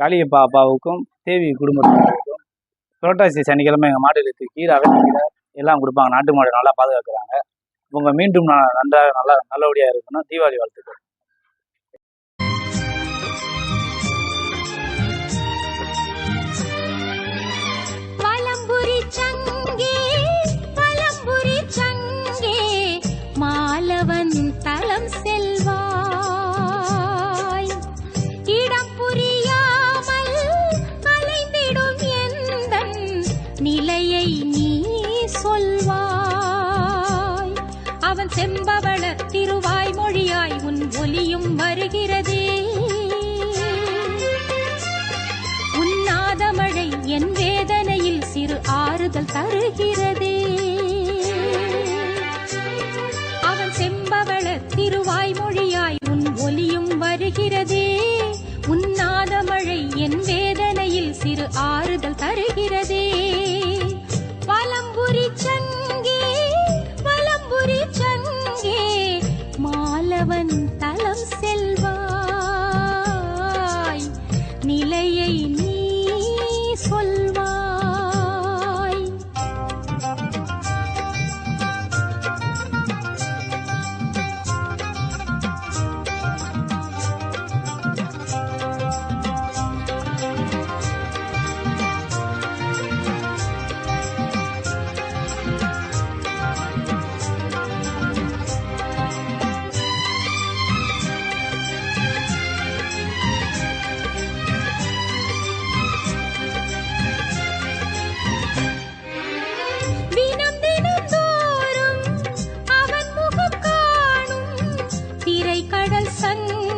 காளியப்பா அப்பாவுக்கும் தேவி குடும்பத்தினருக்கும் புரட்டாசி சனிக்கிழமை எங்கள் மாடுகளுக்கு கீரை அகத்திக்கீரை எல்லாம் கொடுப்பாங்க. நாட்டு மாடு நல்லா பாதுகாக்கிறாங்க. இவங்க மீண்டும் நான் நன்றாக நல்லா நல்லபடியாக இருக்கணும். தீபாவளி வாழ்த்துக்கள். தருகிறதே. உன்னாத மழை என் வேதனையில் சிறு ஆறுதல் தருகிறதே. பலம்புரி சங்கே பலம்புரி சங்கே மாலவன் கடல் சங்க